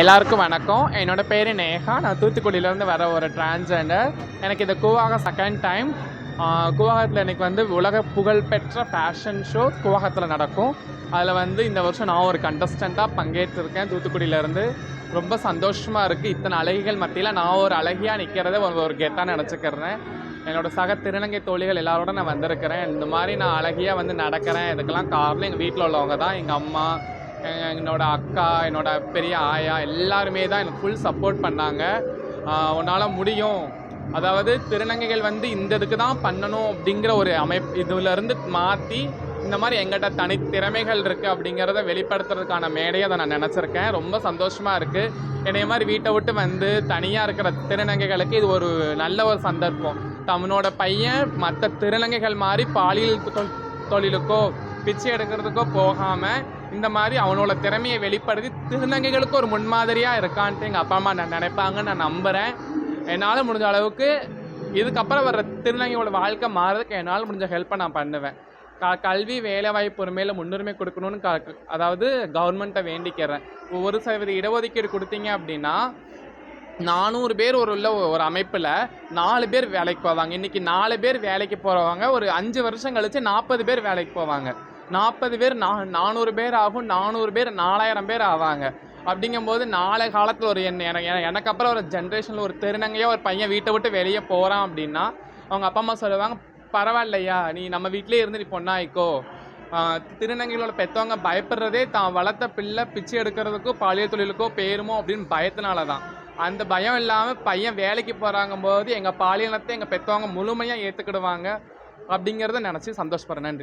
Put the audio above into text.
எல்லாருக்கும் வணக்கம். என்னோடய பேர் நேஹா நான் தூத்துக்குடியிலேருந்து வர ஒரு டிரான்ஸ்ஜெண்டர் எனக்கு இது கூவாக செகண்ட் டைம் கூவாகத்தில் எனக்கு வந்து உலக புகழ்பெற்ற ஃபேஷன் ஷோ கூவாகத்தில் நடக்கும். அதில் வந்து இந்த வருஷம் நான் ஒரு கண்டஸ்டண்ட்டாக பங்கேற்றிருக்கேன் தூத்துக்குடியிலேருந்து. ரொம்ப சந்தோஷமாக இருக்குது இத்தனை அழகிகள் மத்தியில் நான் ஒரு அழகியாக நிற்கிறத ஒரு ஒரு கெத்தாக நினச்சிக்கிறேன். என்னோட சக திருநங்கை தோழிகள் எல்லாரோட நான் வந்திருக்கிறேன். இந்த மாதிரி நான் அழகியாக வந்து நடக்கிறேன். இதுக்கெல்லாம் காரணம் எங்கள் வீட்டில் உள்ளவங்க தான். எங்கள் அம்மா என்னோட அக்கா என்னோட பெரிய ஆயா எல்லாருமே தான் எனக்கு ஃபுல் சப்போர்ட் பண்ணாங்க. உன்னால் முடியும். அதாவது திருநங்கைகள் வந்து இந்த இதுக்கு தான் பண்ணணும் அப்படிங்கிற ஒரு அமைப்பு இதுலேருந்து மாற்றி இந்த மாதிரி எங்கிட்ட தனி திறமைகள் இருக்குது அப்படிங்கிறத வெளிப்படுத்துறதுக்கான மேடையை அதை நான் நினச்சிருக்கேன். ரொம்ப சந்தோஷமாக இருக்குது என்னைய மாதிரி வீட்டை விட்டு வந்து தனியாக இருக்கிற திருநங்கைகளுக்கு இது ஒரு நல்ல ஒரு சந்தர்ப்பம். தன்னோட பையன் மற்ற திருநங்கைகள் மாதிரி பாலியல் தொ- தொழிலுக்கோ பிச்சை எடுக்கிறதுக்கோ போகாமல் இந்த மாதிரி அவனோட திறமையை வெளிப்படுத்தி திருநங்கைகளுக்கு ஒரு முன்மாதிரியாக இருக்கான்ட்டு எங்கள் அப்பா அம்மா நான் நினைப்பாங்கன்னு நான் நம்புகிறேன் என்னால் முடிஞ்ச அளவுக்கு இதுக்கப்புறம் வர்ற திருநங்கையோட வாழ்க்கை மாறதுக்கு என்னால் முடிஞ்ச ஹெல்ப்பை நான் பண்ணுவேன். க கல்வி வேலைவாய்ப்பு உரிமையில் முன்னுரிமை கொடுக்கணும்னு க அதாவது கவர்மெண்ட்டை வேண்டிக்கிறேன். ஒரு சதவீத இடஒதுக்கீடு கொடுத்தீங்க அப்படின்னா நானூறு பேர் ஒரு உள்ள ஒரு அமைப்பில் நாலு பேர் வேலைக்கு போவாங்க. இன்றைக்கி நாலு பேர் வேலைக்கு போகிறவங்க ஒரு அஞ்சு வருஷம் கழித்து நாற்பது பேர் வேலைக்கு போவாங்க. நாற்பது பேர் நா நானூறு பேர் ஆகும் நானூறு பேர் நாலாயிரம் பேர் ஆவாங்க. அப்படிங்கும்போது நாளை காலத்தில் ஒரு என்ன எனக்கு எனக்கு- அப்புறம் ஒரு ஜென்ரேஷனில் ஒரு திருநங்கையாக ஒரு பையன் வீட்டை விட்டு வெளியே போகிறான் அப்படின்னா அவங்க அப்பா அம்மா சொல்லுவாங்க பரவாயில்லையா நீ நம்ம வீட்டிலே இருந்து நீ பொண்ணாயிக்கோ. திருநங்கைகளோட பெற்றவங்க பயப்படுறதே தான் வளர்த்த பிள்ளை பிச்சை எடுக்கிறதுக்கோ பாலியல் தொழிலுக்கோ பேருமோ அப்படின்னு பயத்தினால தான் அந்த பயம் இல்லாமல் பையன் வேலைக்கு போகிறாங்க போது எங்கள் பாலியலத்தை எங்கள் பெற்றவங்க முழுமையாக ஏற்றுக்கிடுவாங்க அப்படிங்கிறத நினச்சி சந்தோஷப்படுறேன். நன்றி.